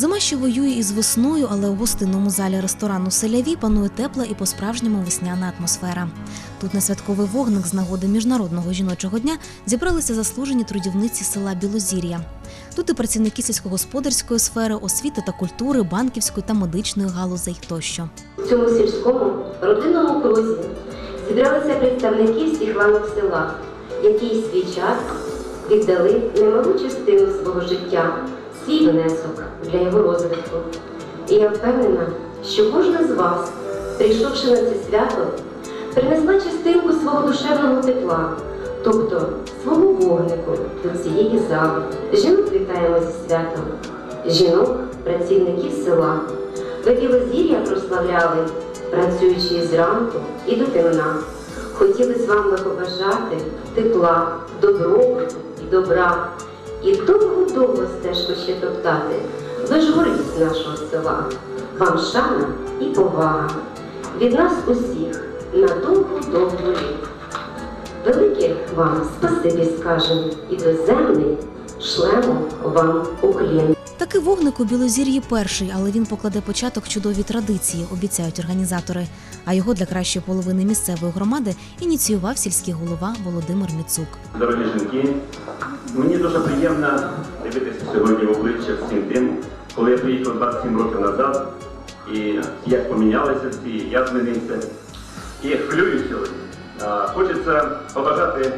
Зима ще воює із весною, але у гостинному залі ресторану Селяві панує тепла і по-справжньому весняна атмосфера. Тут на святковий вогник з нагоди міжнародного жіночого дня зібралися заслужені трудівниці села Білозір'я. Тут і працівники сільськогосподарської сфери, освіти та культури, банківської та медичної галузей тощо. В цьому сільському родинному крузі зібралися представники всіх ланок села, які свій час віддали немалу частину свого життя, свій внесок для його розвитку. І я впевнена, що кожна з вас, прийшовши на це свято, принесла частинку свого душевного тепла, тобто свого вогнику до цієї зали. Жінок вітаємо зі святом, жінок, працівників села. Ви білозір'я прославляли, працюючи зранку і до темна. Хотіли з вами побажати тепла, добробуту і добра. І довго-довго стежку ще топтати. Ви ж гордість нашого села. Вам шана і повага. Від нас усіх на довгу довго літ. Велике вам спасибі скажем і доземний шлемо вам уклін. Такий вогник у Білозір'ї перший, але він покладе початок чудовій традиції, обіцяють організатори. А його для кращої половини місцевої громади ініціював сільський голова Володимир Міцук. Дорогі жінки, мені дуже приємно дивитися сьогодні в обличчя всім тим, коли я приїхав 27 років назад, і як помінялися всі, я змінився. І хвилююся сьогодні. Хочеться побажати,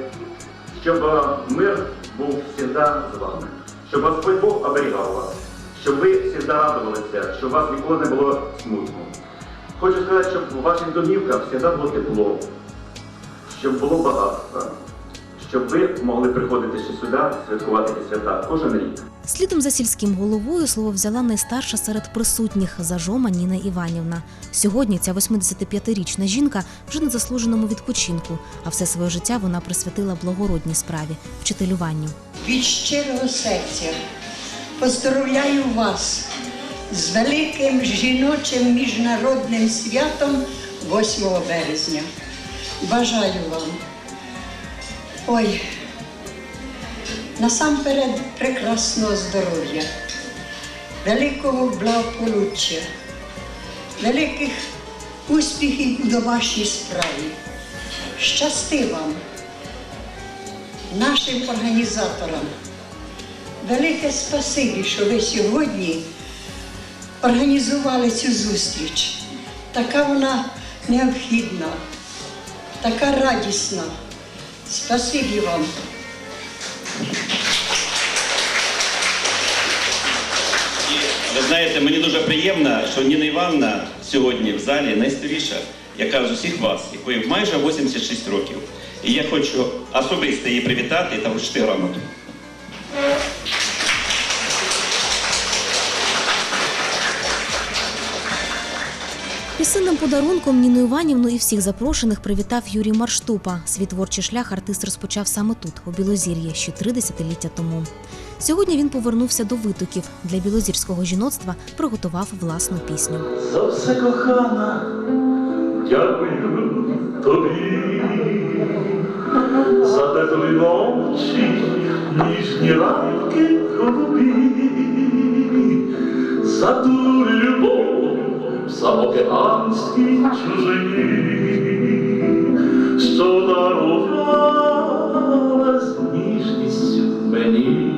щоб мир був завжди з вами, щоб Господь Бог оберігав вас, щоб ви завжди радувалися, щоб у вас ніколи не було смутно. Хочу сказати, щоб у ваших домівках завжди було тепло, щоб було багатство, щоб ви могли приходити ще сюди, святкувати свята кожен рік. Слідом за сільським головою слово взяла найстарша серед присутніх зажома Ніна Іванівна. Сьогодні ця 85-річна жінка вже на заслуженому відпочинку, а все своє життя вона присвятила благородній справі вчителюванню. від щирого серця поздоровляю вас з великим жіночим міжнародним святом 8 березня. Бажаю вам. Ой, насамперед прекрасного здоров'я, великого благополуччя, великих успіхів у домашній справі. Щасти вам! нашим організаторам. Велике спасибі, що ви сьогодні організували цю зустріч. Така вона необхідна, така радісна. Спасибі вам. Знаєте, мені дуже приємно, що Ніна Івановна сьогодні в залі найстаріша, яка з усіх вас, якої майже 86 років. І я хочу особисто її привітати та вручити грамоту. Пісенним подарунком Ніну Іванівну і всіх запрошених привітав Юрій Марштупа. Свій творчий шлях артист розпочав саме тут, у Білозір'ї, ще три десятиліття тому. Сьогодні він повернувся до витоків. Для білозірського жіноцтва приготував власну пісню. За все кохана, дякую тобі, за теплі ночі, ніжні ранки голубі, за ту любов в самокеанській чужині, що дарувала з ніжністю мені.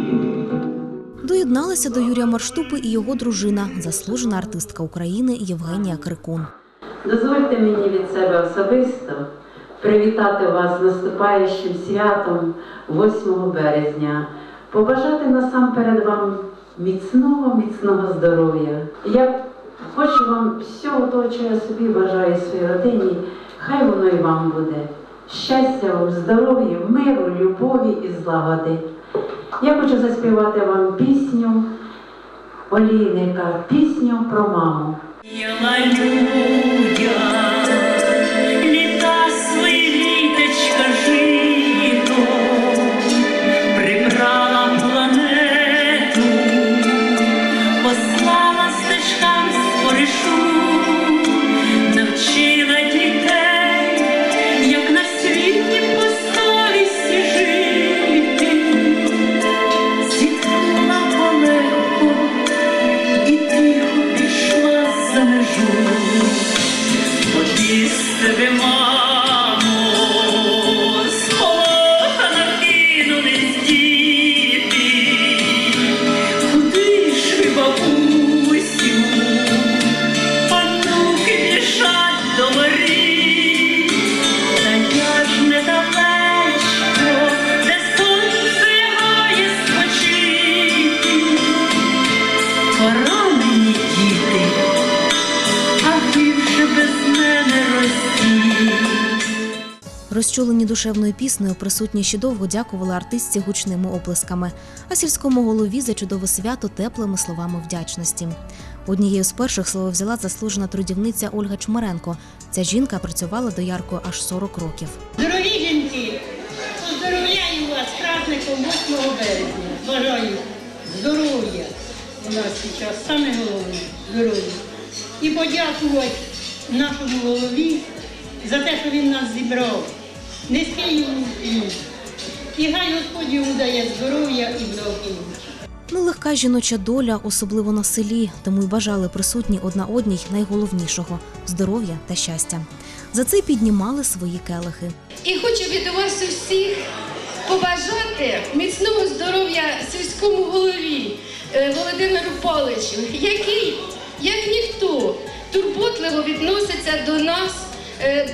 Доєдналася до Юрія Марштупи і його дружина, заслужена артистка України Євгенія Крикун. Дозвольте мені від себе особисто привітати вас з наступаючим святом 8 березня, побажати насамперед вам міцного, міцного здоров'я. Я хочу вам всього того, що я собі бажаю своїй родині, хай воно і вам буде. Щастя вам, здоров'я, миру, любові і злагоди. Я хочу заспівати вам пісню Олійника, пісню про маму. Я душевною піснею присутні ще довго дякували артистці гучними оплесками, а сільському голові за чудове свято теплими словами вдячності. Однією з перших слово взяла заслужена трудівниця Ольга Чмиренко. Ця жінка працювала до Яркою аж 40 років. Дорогі жінки, поздоровляю вас праздником 8 березня. Бажаю здоров'я у нас зараз, саме головне здоров'я. І подякувати нашому голові за те, що він нас зібрав. Вклін. І хай Господь йому дає здоров'я і благополуччя. Нелегка жіноча доля, особливо на селі, тому й бажали присутні одна одній найголовнішого здоров'я та щастя. За це й піднімали свої келихи. І хочу від вас усіх побажати міцного здоров'я сільському голові е, Володимиру Павловичу, який, як ніхто, турботливо відноситься до нас,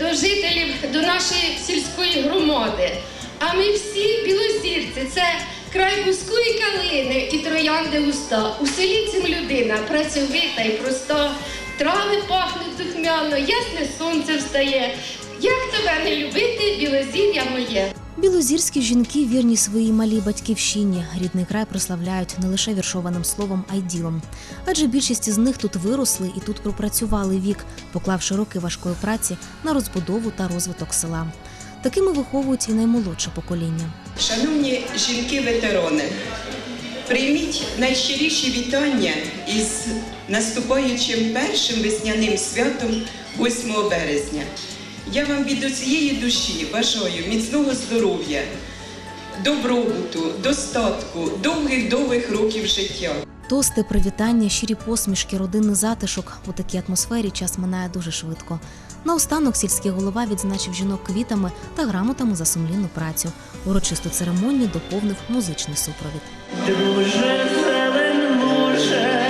до жителів, до нашої сільської громади. А ми всі білозірці, це край бузької калини і троянди уста. У селі цим людина працьовита і проста. Трави пахнуть духмяно, ясне сонце встає. Як тебе не любити, білозір'я моє? Білозірські жінки вірні своїй малій батьківщині. Рідний край прославляють не лише віршованим словом, а й ділом. Адже більшість із них тут виросли і тут пропрацювали вік, поклавши роки важкої праці на розбудову та розвиток села. Такими виховують і наймолодше покоління. Шановні жінки-ветерони, прийміть найщиріші вітання із наступаючим першим весняним святом 8 березня. Я вам від усієї душі бажаю міцного здоров'я, добробуту, достатку, довгих-довгих років життя. Тости, привітання, щирі посмішки, родинний затишок у такій атмосфері час минає дуже швидко. Наостанок сільський голова відзначив жінок квітами та грамотами за сумлінну працю. Урочисту церемонію доповнив музичний супровід. Друже зелен може,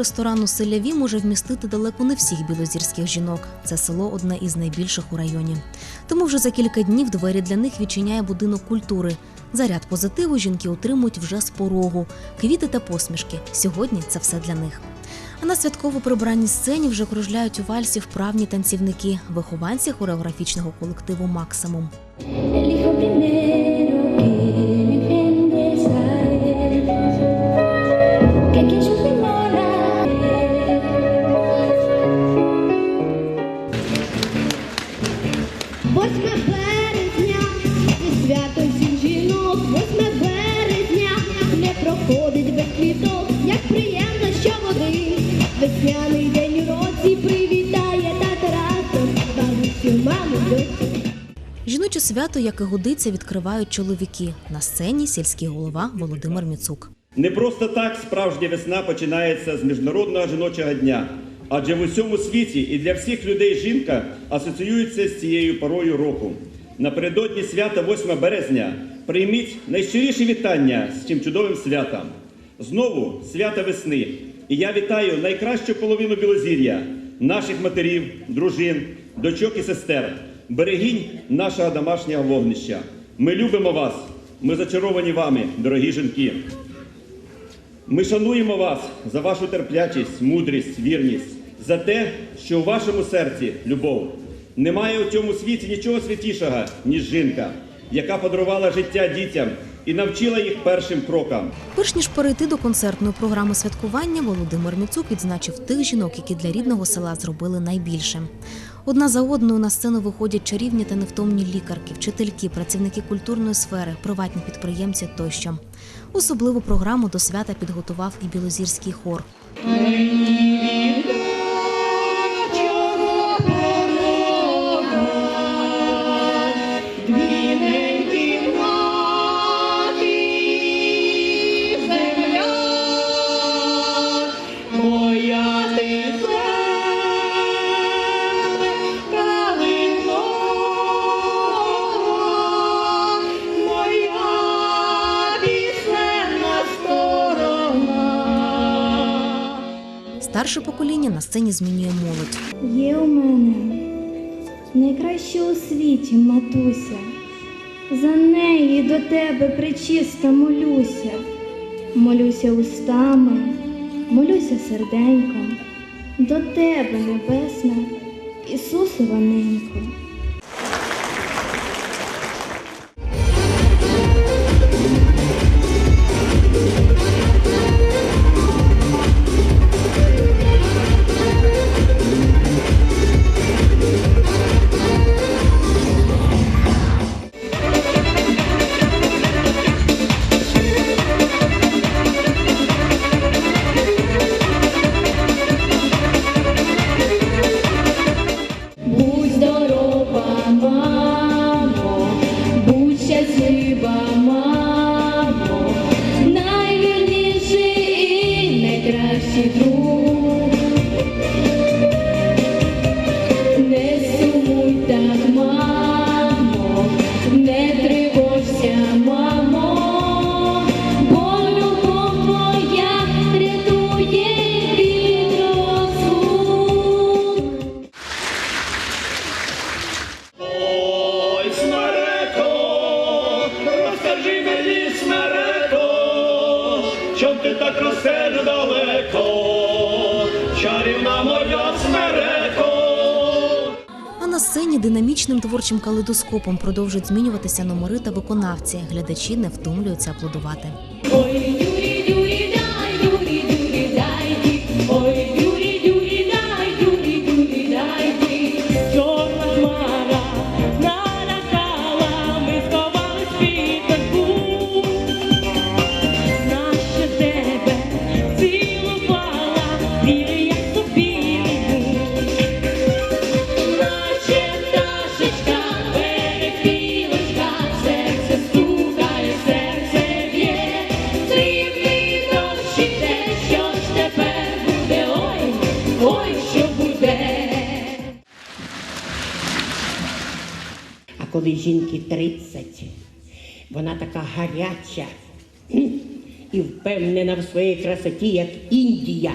ресторану Селяві може вмістити далеко не всіх білозірських жінок. Це село одне із найбільших у районі. Тому вже за кілька днів двері для них відчиняє будинок культури. Заряд позитиву жінки отримують вже з порогу. Квіти та посмішки. Сьогодні це все для них. А на святково прибраній сцені вже кружляють у вальсі вправні танцівники, вихованці хореографічного колективу Максимум. Березня, і свято всіх жінок, восьме березня не проходить без квіток, як приємно, що води, весняний день у році привітає тата разом, бабусю, маму, дочку. Жіноче свято, як і годиться, відкривають чоловіки. На сцені сільський голова Володимир Міцук. Не просто так справжня весна починається з Міжнародного жіночого дня. Адже в усьому світі і для всіх людей жінка асоціюється з цією порою року. Напередодні свята 8 березня прийміть найщиріші вітання з цим чудовим святом. Знову свята весни. І я вітаю найкращу половину Білозір'я, наших матерів, дружин, дочок і сестер, берегінь нашого домашнього вогнища. Ми любимо вас, ми зачаровані вами, дорогі жінки. Ми шануємо вас за вашу терплячість, мудрість, вірність, за те, що у вашому серці любов. Немає у цьому світі нічого святішого, ніж жінка, яка подарувала життя дітям і навчила їх першим крокам. Перш ніж перейти до концертної програми святкування, Володимир Міцук відзначив тих жінок, які для рідного села зробили найбільше. Одна за одною на сцену виходять чарівні та невтомні лікарки, вчительки, працівники культурної сфери, приватні підприємці тощо. Особливу програму до свята підготував і білозірський хор. Старше покоління на сцені змінює молодь. Є у мене найкраща у світі матуся. За неї до тебе причисто молюся. Молюся устами, молюся серденьком. До тебе, небесна, Ісусованенько. Будь А динамічним творчим калейдоскопом продовжують змінюватися номери та виконавці. Глядачі не втомлюються аплодувати. Ой, Юрій, дюрі, жінки 30, вона така гаряча і впевнена в своїй красоті, як Індія.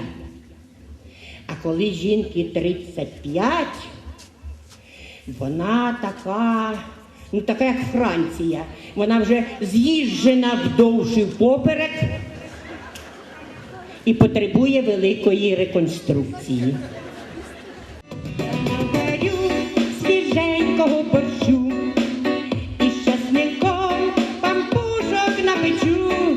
А коли жінки 35, вона така, ну така як Франція. Вона вже з'їжджена вдовж і впоперек і потребує великої реконструкції. Pikachu.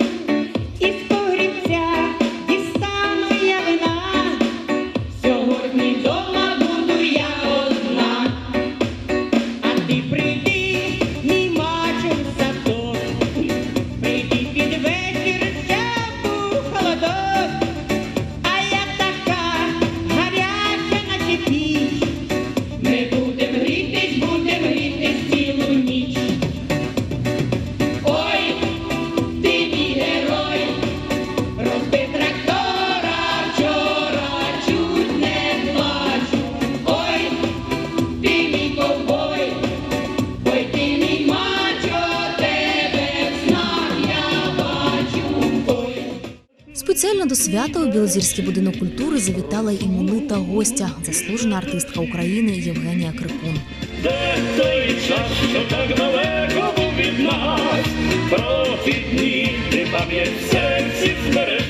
Свята у Білозірський будинок культури завітала іменита гостя, заслужена артистка України Євгенія Крикун. Де той час, що так далеко був від нас, про ті дні ти пам'ять серці збережи,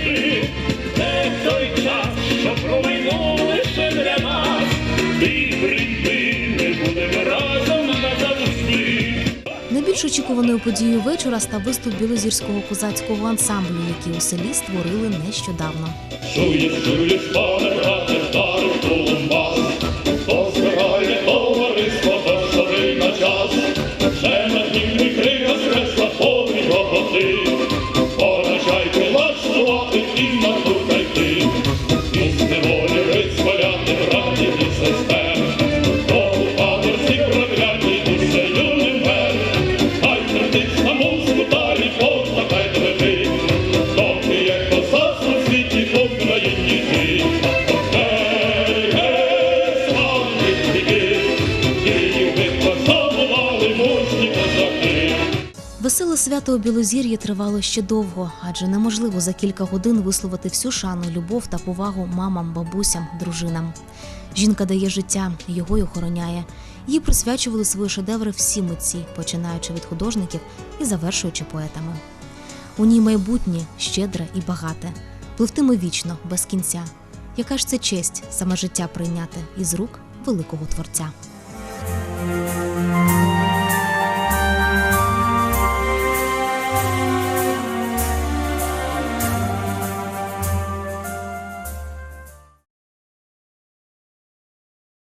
Найбільш очікуваною подією вечора став виступ білозірського козацького ансамблю, який у селі створили нещодавно. Свято у Білозір'ї тривало ще довго, адже неможливо за кілька годин висловити всю шану, любов та повагу мамам, бабусям, дружинам. Жінка дає життя, його й охороняє. Їй присвячували свої шедеври всі митці, починаючи від художників і завершуючи поетами. У ній майбутнє щедре і багате, пливтиме вічно, без кінця. Яка ж це честь саме життя прийняти із рук великого творця?